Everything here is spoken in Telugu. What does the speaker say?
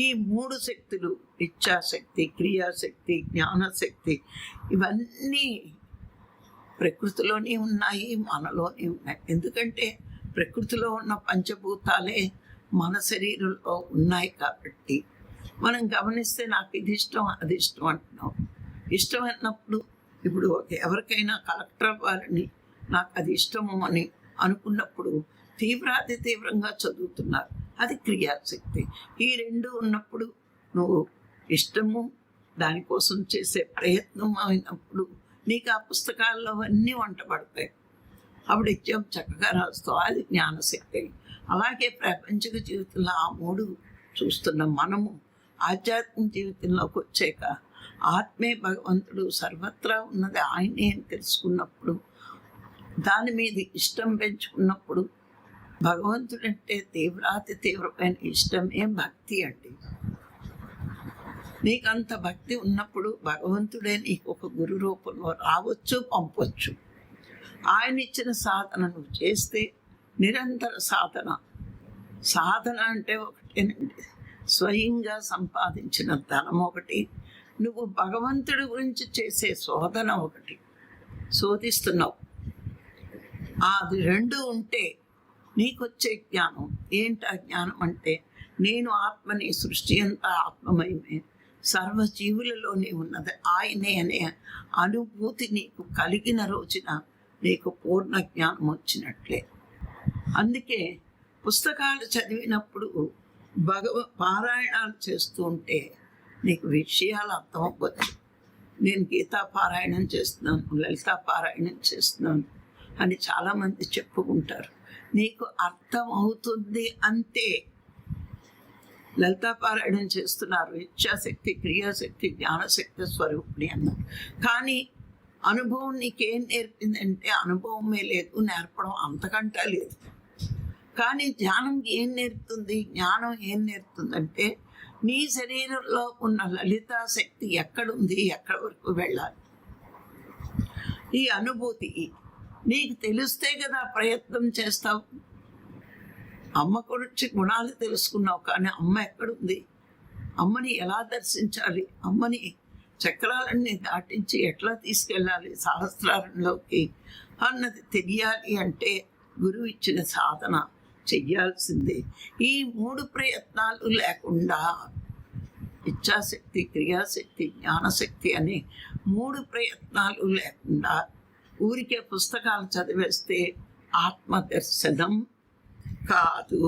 ఈ మూడు శక్తులు ఇచ్ఛాశక్తి క్రియాశక్తి జ్ఞానశక్తి ఇవన్నీ ప్రకృతిలోనే ఉన్నాయి మనలోనే ఉన్నాయి. ఎందుకంటే ప్రకృతిలో ఉన్న పంచభూతాలే మన శరీరంలో ఉన్నాయి కాబట్టి మనం గమనిస్తే నాకు ఇది ఇష్టం అది ఇష్టం అంటున్నాం ఇష్టం అన్నప్పుడు ఇప్పుడు ఎవరికైనా కలెక్టర్ అవ్వాలని నాకు అది ఇష్టము అని అనుకున్నప్పుడు తీవ్రాతి తీవ్రంగా చదువుతున్నారు. అది క్రియాశక్తి. ఈ రెండు ఉన్నప్పుడు నువ్వు ఇష్టము దానికోసం చేసే ప్రయత్నం అయినప్పుడు నీకు ఆ పుస్తకాల్లో అన్నీ వంట పడతాయి. అప్పుడు ఎగ్జామ్ చక్కగా రాస్తావు. అది జ్ఞానశక్తి. అలాగే ప్రపంచక జీవితంలో ఆ మూడు చూస్తున్న మనము ఆధ్యాత్మిక జీవితంలోకి వచ్చాక ఆత్మే భగవంతుడు సర్వత్రా ఉన్నది ఆయనే అని తెలుసుకున్నప్పుడు దాని మీద ఇష్టం పెంచుకున్నప్పుడు భగవంతుడంటే తీవ్రాతి తీవ్రమైన ఇష్టమే భక్తి అండి. నీకు అంత భక్తి ఉన్నప్పుడు భగవంతుడే నీకు ఒక గురు రూపంలో రావచ్చు పంపొచ్చు. ఆయన ఇచ్చిన సాధన నువ్వు చేస్తే నిరంతర సాధన. సాధన అంటే ఒకటేనండి. స్వయంగా సంపాదించిన ధనం ఒకటి నువ్వు భగవంతుడి గురించి చేసే శోధన ఒకటి. శోధిస్తున్నావు. అది రెండు ఉంటే నీకొచ్చే జ్ఞానం. ఏంటి ఆ జ్ఞానం అంటే నేను ఆత్మని సృష్టి అంతా ఆత్మమయమే. సర్వజీవులలోనే ఉన్నది ఆయనే అనే అనుభూతి నీకు కలిగిన రోజున నీకు పూర్ణ జ్ఞానం వచ్చినట్లే. అందుకే పుస్తకాలు చదివినప్పుడు భగవ పారాయణాలు చేస్తూ ఉంటే నీకు విషయాలు అర్థమవ్వచ్చు నేను గీతా పారాయణం చేస్తున్నాను లలితా పారాయణం చేస్తున్నాను అని చాలామంది చెప్పుకుంటారు. నీకు అర్థం అవుతుంది అంతే. లలితాపారాయణం చేస్తున్నారు. ఇచ్చాశక్తి క్రియాశక్తి జ్ఞానశక్తి స్వరూపిణి అన్నారు. కానీ అనుభవం నీకేం నేర్పిందంటే అనుభవమే లేదు నేర్పడం అంతకంటే లేదు. కానీ ధ్యానం ఏం నేర్పుతుంది? జ్ఞానం ఏం నేర్పుతుందంటే నీ శరీరంలో ఉన్న లలితా శక్తి ఎక్కడుంది? ఎక్కడి వరకు వెళ్ళాలి? ఈ అనుభూతి నీకు తెలిస్తే కదా ప్రయత్నం చేస్తావు. అమ్మ గురించి గుణాలు తెలుసుకున్నావు కానీ అమ్మ ఎక్కడుంది? అమ్మని ఎలా దర్శించాలి? అమ్మని చక్రాలన్నీ దాటించి ఎట్లా తీసుకెళ్ళాలి సహస్రారంలోకి? అన్నది తెలియాలి అంటే గురువు ఇచ్చిన సాధన చెయ్యాల్సిందే. ఈ మూడు ప్రయత్నాలు లేకుండా ఇచ్ఛాశక్తి క్రియాశక్తి జ్ఞానశక్తి అనే మూడు ప్రయత్నాలు లేకుండా ఊరికే పుస్తకాలు చదివేస్తే ఆత్మదర్శనం కాదు.